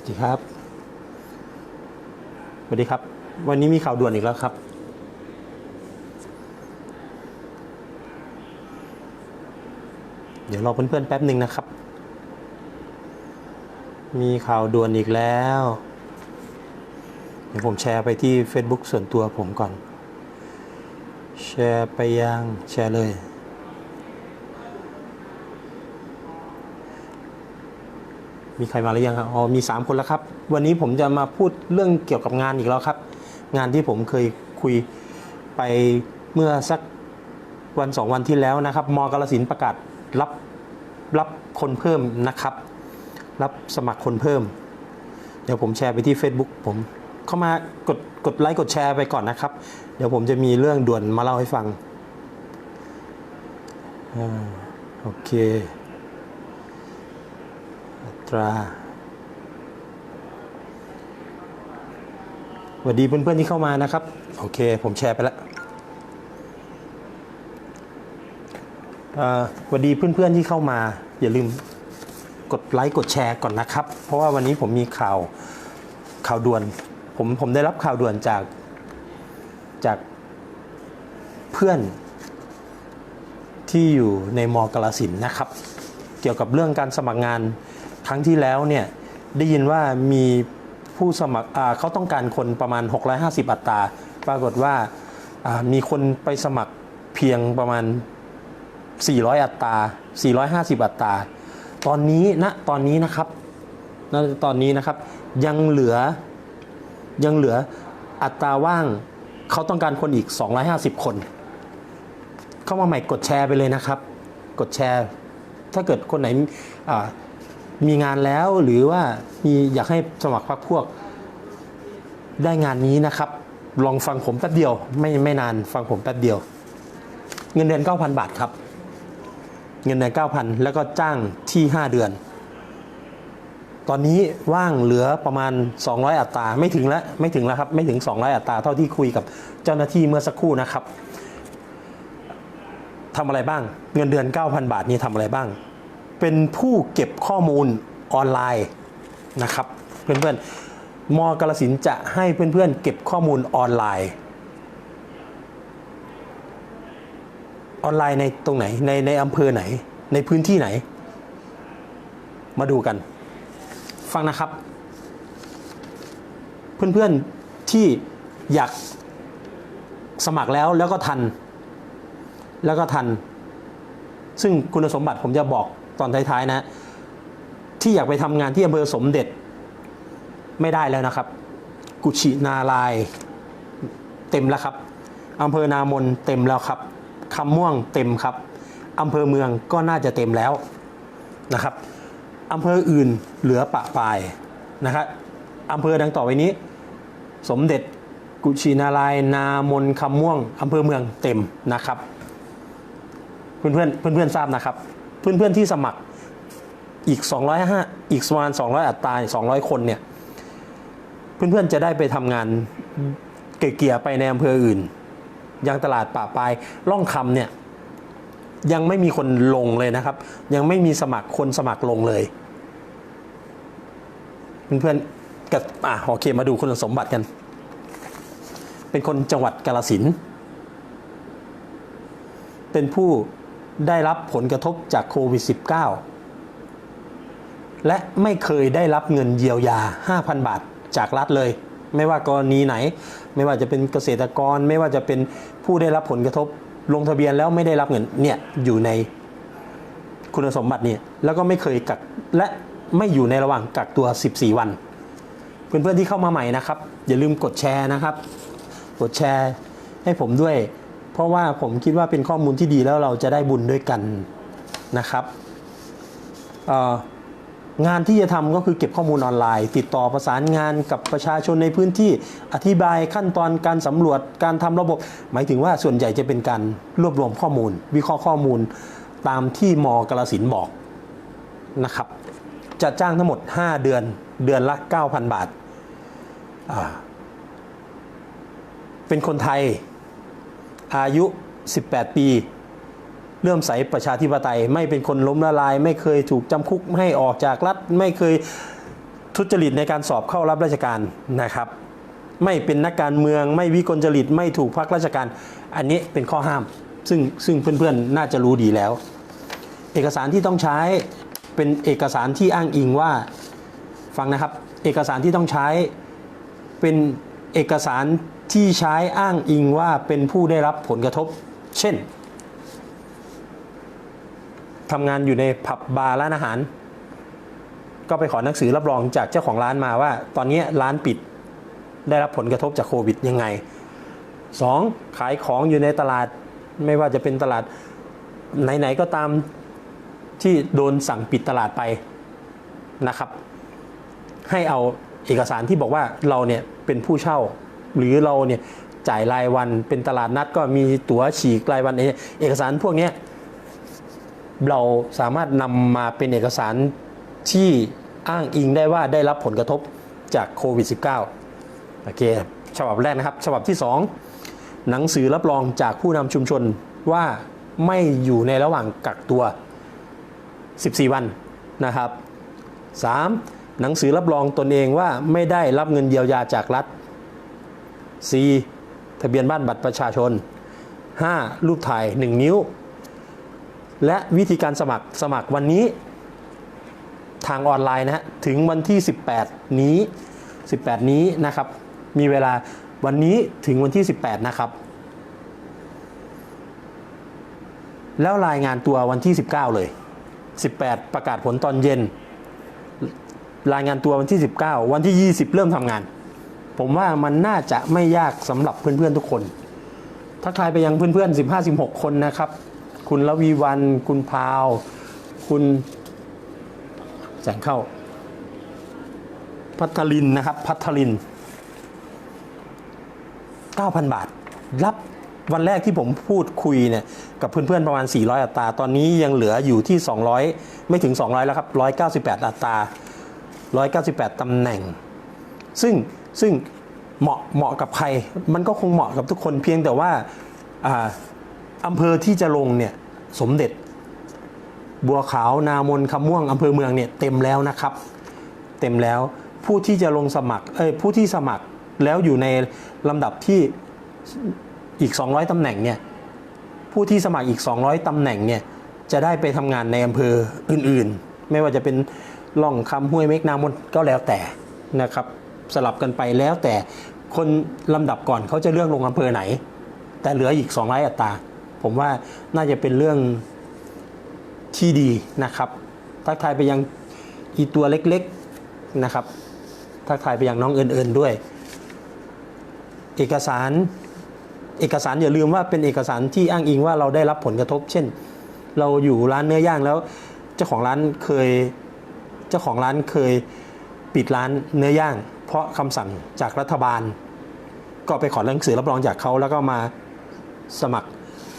สวัสดีครับ สวัสดีครับ วันนี้มีข่าวด่วนอีกแล้วครับ เดี๋ยวรอเพื่อนๆแป๊บหนึ่งนะครับ มีข่าวด่วนอีกแล้ว เดี๋ยวผมแชร์ไปที่ Facebook ส่วนตัวผมก่อน แชร์ไปยังแชร์เลย มีใครมาหรือยังครับอ๋อมี 3 คนแล้วครับ วันนี้ผมจะมาพูดเรื่องเกี่ยวกับงานอีกแล้วครับ งานที่ผมเคยคุยไปเมื่อสักวันสองวันที่แล้วนะครับมกาลสินประกาศรับรับคนเพิ่มนะครับ รับสมัครคนเพิ่ม เดี๋ยวผมแชร์ไปที่ Facebook ผมเข้ามากดกดไลค์กดแชร์ไปก่อนนะครับ เดี๋ยวผมจะมีเรื่องด่วนมาเล่าให้ฟังอ่าโอเค ตรา สวัสดีเพื่อนๆที่เข้ามานะครับ โอเค ผมแชร์ไปแล้วสวัสดีเพื่อนๆที่เข้ามา อย่าลืมกดไลค์กดแชร์ก่อนนะครับ เพราะว่าวันนี้ผมมีข่าวข่าวด่วน ผมผมได้รับข่าวด่วนจากจากเพื่อนที่อยู่ในมกาสินนะครับ เกี่ยวกับเรื่องการสมัครงาน ครั้งที่แล้วเนี่ยได้ยินว่ามีผู้สมัครเขาต้องการคนประมาณ 650 อัตรา ปรากฏว่ามีคนไปสมัครเพียงประมาณ 400 อัตรา 450 อัตรา ตอนนี้ณตอนนี้นะครับณตอนนี้นะครับยังเหลือยังเหลืออัตราว่างเขาต้องการคนอีก 250 คน เข้ามาใหม่กดแชร์ไปเลยนะครับ กดแชร์ ถ้าเกิดคนไหนอ่า มีงานแล้วหรือว่ามีอยากให้สมัครพรรคพวก ได้งานนี้นะครับ ลองฟังผมแป๊บเดียว ไม่ไม่นานฟังผมแป๊บเดียว เงินเดือน 9,000 บาทครับ เงินเดือน 9,000 แล้วก็จ้างที่ 5 เดือน ตอนนี้ว่างเหลือประมาณ 200 อัตราไม่ถึงแล้วไม่ถึงแล้วครับ ไม่ถึง 200 อัตราเท่าที่คุยกับเจ้าหน้าที่เมื่อสักครู่นะครับทำอะไรบ้าง เงินเดือน 9,000 บาทนี้ทำอะไรบ้าง เป็นผู้เก็บข้อมูลออนไลน์นะครับเพื่อนๆมกาลสินจะให้เพื่อนๆเก็บข้อมูลออนไลน์ ออนไลน์ในตรงไหนในในอำเภอไหนในพื้นที่ไหน มาดูกัน ฟังนะครับ เพื่อนๆที่อยากสมัครแล้วแล้วก็ทัน แล้วก็ทัน ซึ่งคุณสมบัติผมจะบอก ตอนท้ายๆนะ ที่อยากไปทำงานที่อำเภอสมเด็จไม่ได้แล้วนะครับ กุชินารายเต็มแล้วครับอำเภอนามนเต็มแล้วครับคำม่วงเต็มครับอำเภอเมืองก็น่าจะเต็มแล้วนะครับอำเภออื่นเหลือปะปายนะครับอำเภอดังต่อไปนี้ สมเด็จกุชินารายนามนคำม่วงอำเภอเมืองเต็มนะครับ เพื่อนเพื่อนเพื่อนเพื่อนๆทราบนะครับ เพื่อนๆที่สมัครอีก 205 อีกประมาณ 200 อัตรา 200 คนเนี่ย เพื่อนๆจะได้ไปทำงานเกี่ยๆไปในอำเภออื่นย่างตลาดป่าปลายร่องคำเนี่ย ยังไม่มีคนลงเลยนะครับ ยังไม่มีสมัครคนสมัครลงเลย เพื่อนๆกับอะโอเคมาดูคุณสมบัติกัน เป็นคนจังหวัดกาฬสินเป็นผู้ ได้รับผลกระทบจากโควิด -19 และไม่เคยได้รับเงินเยียวยา 5,000 บาทจากรัฐเลย ไม่ว่ากรณีไหน ไม่ว่าจะเป็นเกษตรกร ไม่ว่าจะเป็นผู้ได้รับผลกระทบ ลงทะเบียนแล้วไม่ได้รับเงินเนี่ยอยู่ในคุณสมบัติเนี่ยแล้วก็ไม่เคยกักและไม่อยู่ในระหว่างกักตัว 14 วัน เพื่อนๆที่เข้ามาใหม่นะครับ อย่าลืมกดแชร์นะครับ กดแชร์ให้ผมด้วย ราะว่าผมคิดว่าเป็นข้อมูลที่ดีแล้วเราจะได้บุญด้วยกันนะครับงานที่จะทำก็คือเก็บข้อมูลออนไลน์ ติดต่อประสานงานกับประชาชนในพื้นที่อธิบายขั้นตอนการสำรวจการทำระบบ หมายถึงว่าส่วนใหญ่จะเป็นการรวบรวมข้อมูล วิเคราะห์ข้อมูลตามที่มกรสินบอกนะครับ จะจ้างทั้งหมด 5 เดือนเดือนละ 9,000 บาท เป็นคนไทย อายุ 18 ปีเลื่อมใสประชาธิปไตย ไม่เป็นคนล้มละลาย ไม่เคยถูกจำคุกให้ออกจากรัฐ ไม่เคยทุจริตในการสอบเข้ารับราชการนะครับ ไม่เป็นนักการเมืองไม่วิกลจริตไม่ถูกพักราชการ อันนี้เป็นข้อห้าม ซึ่งซึ่งเพื่อนๆ น่าจะรู้ดีแล้ว เอกสารที่ต้องใช้เป็นเอกสารที่อ้างอิงว่าฟังนะครับ เอกสารที่ต้องใช้เป็นเอกสาร ที่ใช้อ้างอิงว่าเป็นผู้ได้รับผลกระทบ เช่นทำงานอยู่ในผับบาร์ร้านอาหาร ก็ไปขอหนังสือรับรองจากเจ้าของร้านมาว่า ตอนนี้ร้านปิดได้รับผลกระทบจากโควิดยังไง 2. ขายของอยู่ในตลาดไม่ว่าจะเป็นตลาดไหนๆก็ตามที่โดนสั่งปิดตลาดไปนะครับ ให้เอาเอกสารที่บอกว่าเราเนี่ยเป็นผู้เช่า หรือเราเนี่ยจ่ายรายวันเป็นตลาดนัดก็มีตั๋วฉีกรายวันเอเอกสารพวกนี้เราสามารถนำมาเป็นเอกสารที่อ้างอิงได้ว่าได้รับผลกระทบจากโควิด -19 โอเคฉบับแรกนะครับ ฉบับที่ 2 หนังสือรับรองจากผู้นำชุมชนว่าไม่อยู่ในระหว่างกักตัว 14 วันนะครับ 3. หนังสือรับรองตนเองว่าไม่ได้รับเงินเยียวยาจากรัฐ 4. ทะเบียนบ้านบัตรประชาชน 5. รูปถ่าย 1 นิ้ว และวิธีการสมัครสมัครวันนี้ ทางออนไลน์นะฮะถึงวันที่ 18 นี้ 18 นี้นะครับ มีเวลาวันนี้ถึงวันที่ 18 นะครับ แล้วรายงานตัววันที่ 19 เลย 18 ประกาศผลตอนเย็น รายงานตัววันที่ 19 วันที่ 20 เริ่มทำงาน ผมว่ามันน่าจะไม่ยากสำหรับเพื่อนๆทุกคน ทักทายไปยังเพื่อนๆ 15-16 คนนะครับ คุณละวีวัน คุณพาว คุณแสงเข้า พัทลินนะครับ พัทลิน 9,000 บาท รับวันแรกที่ผมพูดคุยเนี่ยกับเพื่อนๆประมาณ 400 อัตรา ตอนนี้ยังเหลืออยู่ที่ 200 ไม่ถึง 200 แล้วครับ 198 อัตรา 198 ตำแหน่ง ซึ่ง ซึ่งเหมาะเหมาะกับใคร มันก็คงเหมาะกับทุกคนเพียงแต่ว่าอาอำเภอที่จะลงเนี่ยสมเด็จ บัวขาว นามนคำม่วงอำเภอเมืองเนี่ยเต็มแล้วนะครับ เต็มแล้วผู้ที่จะลงสมัครเอ้ยผู้ที่สมัครแล้วอยู่ในลำดับที่อีก 200ตำแหน่งเนี่ยผู้ที่สมัครอีก 200ตำแหน่งเนี่ยจะได้ไปทำงานในอำเภออื่นๆ ไม่ว่าจะเป็นล่องคำห้วยเมกนามนก็แล้วแต่นะครับ สลับกันไปแล้วแต่คนลำดับก่อนเขาจะเลือกลงอำเภอไหน แต่เหลืออีก200อัตรา ผมว่าน่าจะเป็นเรื่องที่ดีนะครับ ทักทายไปยังอีตัวเล็กๆนะครับ ทักทายไปยังน้องเอิญๆด้วย เอกสารเอกสารอย่าลืมว่าเป็นเอกสารที่อ้างอิงว่าเราได้รับผลกระทบ เช่น เราอยู่ร้านเนื้อย่างแล้ว เจ้าของร้านเคย เจ้าของร้านเคยปิดร้านเนื้อย่าง เพราะคำสั่งจากรัฐบาล ก็ไปขอหนังสือรับรองจากเขาแล้วก็มาสมัคร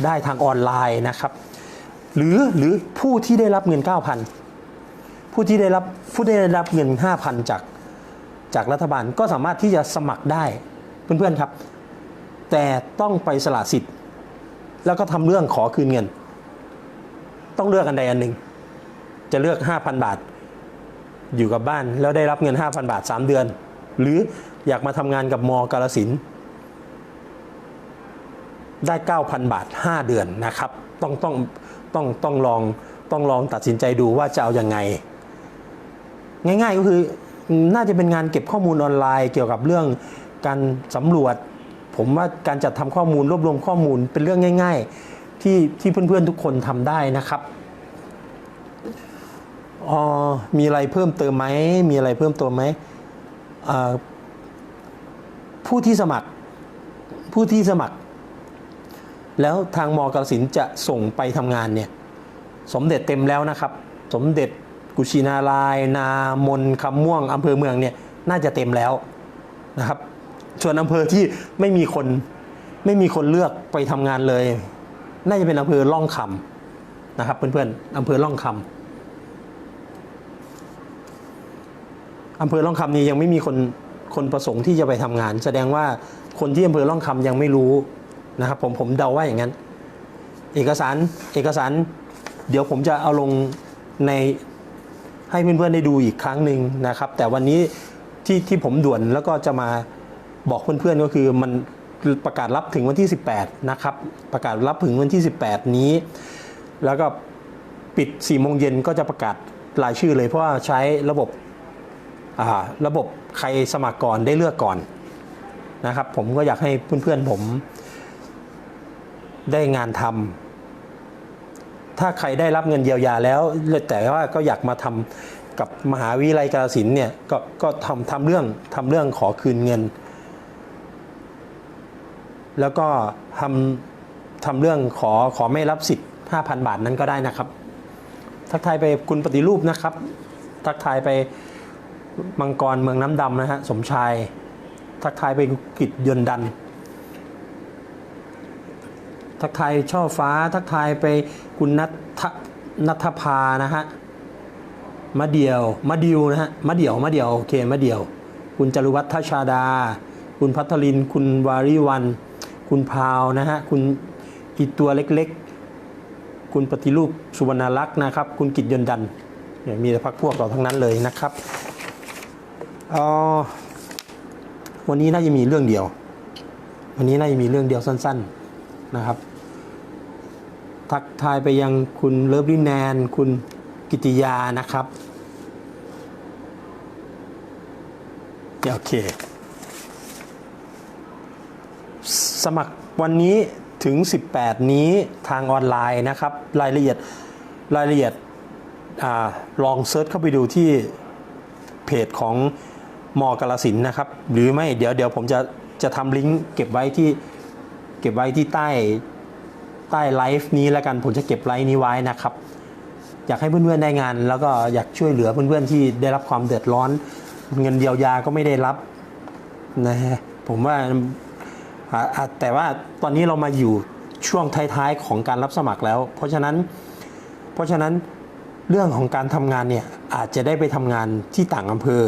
ได้ทางออนไลน์นะครับ หรือหรือผู้ที่ได้รับเงิน 9,000 ผู้ที่ได้รับผู้ที่ได้รับเงิน 5,000 จากจากรัฐบาลก็สามารถที่จะสมัครได้เพื่อนๆครับ แต่ต้องไปสละสิทธิ์ แล้วก็ทำเรื่องขอคืนเงิน ต้องเลือกอันใดอันหนึ่ง จะเลือก 5,000 บาท อยู่กับบ้านแล้วได้รับเงิน 5,000 บาท 3 เดือน หรืออยากมาทำงานกับมกาลสิน ได้ 9,000 บาท 5 เดือนนะครับ ต้องต้องต้องต้องลองต้องลองตัดสินใจดูว่าจะเอาอยัางไง ง่ายๆก็คือน่าจะเป็นงานเก็บข้อมูลออนไลน์ เกี่ยวกับเรื่องการสำรวจ ผมว่าการจัดทำข้อมูลรวบรวมข้อมูลเป็นเรื่องง่าย ๆ ที่ที่เพื่อนๆทุกคนทำได้นะครับอ๋อมีอะไรเพิ่มเติมไหม มีอะไรเพิ่มเติมไหม ผู้ที่สมัครผู้ที่สมัคร แล้วทางมกาสินจะส่งไปทำงานเนี่ยสมเด็จเต็มแล้วนะครับ สมเด็จกุชินาราย นามนคำม่วงอำเภอเมืองเนี่ยน่าจะเต็มแล้วนะครับ ส่วนอำเภอที่ไม่มีคนไม่มีคนเลือกไปทำงานเลย น่าจะเป็นอำเภอล่องคำนะครับเพื่อนๆอำเภอล่องคำ อำเภอล่องคำนี้ยังไม่มีคนคนประสงค์ที่จะไปทำงาน แสดงว่าคนที่อำเภอล่องคำยังไม่รู้นะครับ ผมผมเดาว่าอย่างนั้น เอกสารเอกสาร เดี๋ยวผมจะเอาลงในให้เพื่อนๆได้ดูอีกครั้งหนึ่งนะครับ แต่วันนี้ที่ที่ผมด่วนแล้วก็จะมาบอกเพื่อนๆก็คือมันประกาศรับถึงวันที่ 18 นะครับ ประกาศรับถึงวันที่ 18 นี้ แล้วก็ปิด4โมงเย็นก็จะประกาศรายชื่อเลยเพราะว่าใช้ระบบ ระบบใครสมัครก่อนได้เลือกก่อนนะครับ ผมก็อยากให้เพื่อนๆผมได้งานทำถ้าใครได้รับเงินเยียวยาแล้ว แต่ว่าก็อยากมาทำกับมหาวิทยาลัยกาฬสินธุ์เนี่ยก็ก็ทำทำเรื่องทำเรื่องขอคืนเงิน แล้วก็ทำทำเรื่องขอขอไม่รับสิทธิ์ 5,000 บาทนั้นก็ได้นะครับ ทักทายไปคุณปฏิรูปนะครับ ทักทายไป มังกรเมืองน้ำดำนะฮะ สมชาย ทักทายไปกิจยนดัน ทักทายช่อฟ้า ทักทายไปคุณนัทนัทภานะฮะมะเดียวมะดิวนะฮะมะเดียวมะเดียวโอเคมะเดียว คุณจรุวัฒน์ทชาดา คุณพัทลิน คุณวาริวัน คุณพาวนะฮะ คุณอีตัวเล็กๆ คุณปฏิรูปสุวรรณลักษณ์นะครับ คุณกิจยนดันเนี่ยมีแต่พักพวกเราทั้งนั้นเลยนะครับ เออวันนี้น่าจะมีเรื่องเดียว วันนี้น่าจะมีเรื่องเดียวสั้น ๆนะครับ ทักทายไปยังคุณเลิฟลินแนน คุณกิติยานะครับโอเค สมัครวันนี้ถึง 18 นี้ทางออนไลน์นะครับ รายละเอียดรายละเอียดอลองเซิร์ชเข้าไปดูที่เพจของ มอกาลสินนะครับ หรือไม่เดี๋ยวเดี๋ยวผมจะจะทำลิงก์เก็บไว้ที่เก็บไว้ที่ใต้ใต้ไลฟ์นี้แล้วกันผมจะเก็บไลฟ์นี้ไว้นะครับ อยากให้เพื่อนๆได้งาน แล้วก็อยากช่วยเหลือเพื่อนๆที่ได้รับความเดือดร้อน เงินเยียวยาก็ไม่ได้รับนะฮะผมว่าอ่าอ่าแต่ว่าตอนนี้เรามาอยู่ช่วงท้ายๆของการรับสมัครแล้ว เพราะฉะนั้น เพราะฉะนั้นเรื่องของการทำงานเนี่ยอาจจะได้ไปทำงานที่ต่างอำเภอ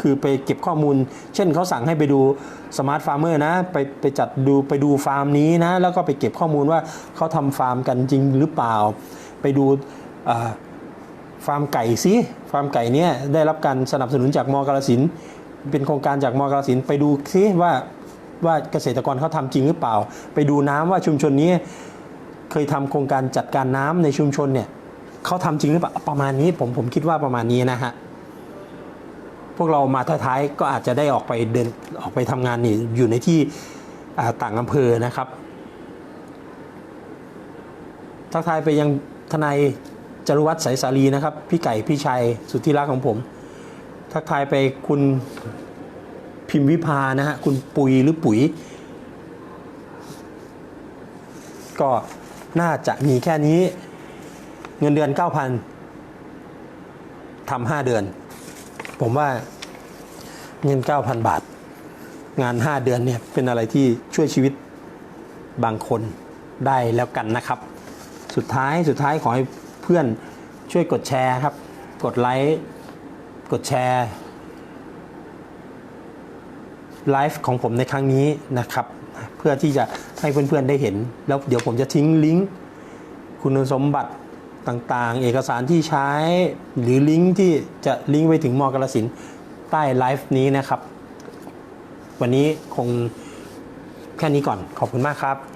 คือไปเก็บข้อมูล เช่นเขาสั่งให้ไปดูสมาร์ทฟาร์มเมอร์นะ ไปไปจัดดูไปดูฟาร์มนี้นะ แล้วก็ไปเก็บข้อมูลว่าเขาทำฟาร์มกันจริงหรือเปล่า ไปดูฟาร์มไก่สิฟาร์มไก่เนี่ยได้รับการสนับสนุนจากมอกาลสินเป็นโครงการจากมอกาลสินไปดูสิว่าว่าเกษตรกรเขาทำจริงหรือเปล่า ไปดูน้ำว่าชุมชนนี้เคยทำโครงการจัดการน้ำในชุมชนเนี่ยเขาทำจริงหรือเปล่าประมาณนี้ผมผมคิดว่าประมาณนี้นะฮะ พวกเรามาท้ายๆก็อาจจะได้ออกไปเดินออกไปทำงานนี่อยู่ในที่ต่างอำเภอนะครับทักทายไปยังทนายจรุวัฒน์สายสาลีนะครับ พี่ไก่พี่ชัยสุดที่รักของผม ทักทายไปคุณพิมพ์วิพานะฮะคุณปุยหรือปุ๋ย ก็น่าจะมีแค่นี้ เงินเดือน 9,000ทำห้าเดือน ผมว่าเงิน 9,000 บาท งาน 5 เดือนเนี่ยเป็นอะไรที่ช่วยชีวิตบางคนได้แล้วกันนะครับ สุดท้ายสุดท้ายขอให้เพื่อนช่วยกดแชร์ครับ กดไลค์กดแชร์ไลฟ์ของผมในครั้งนี้นะครับ เพื่อที่จะให้เพื่อนๆได้เห็น แล้วเดี๋ยวผมจะทิ้งลิงก์คุณสมบัติ ต่างๆ เอกสารที่ใช้หรือลิงก์ที่จะลิงก์ไปถึงมอกรสินใต้ไลฟ์นี้นะครับ วันนี้คงแค่นี้ก่อนขอบคุณมากครับ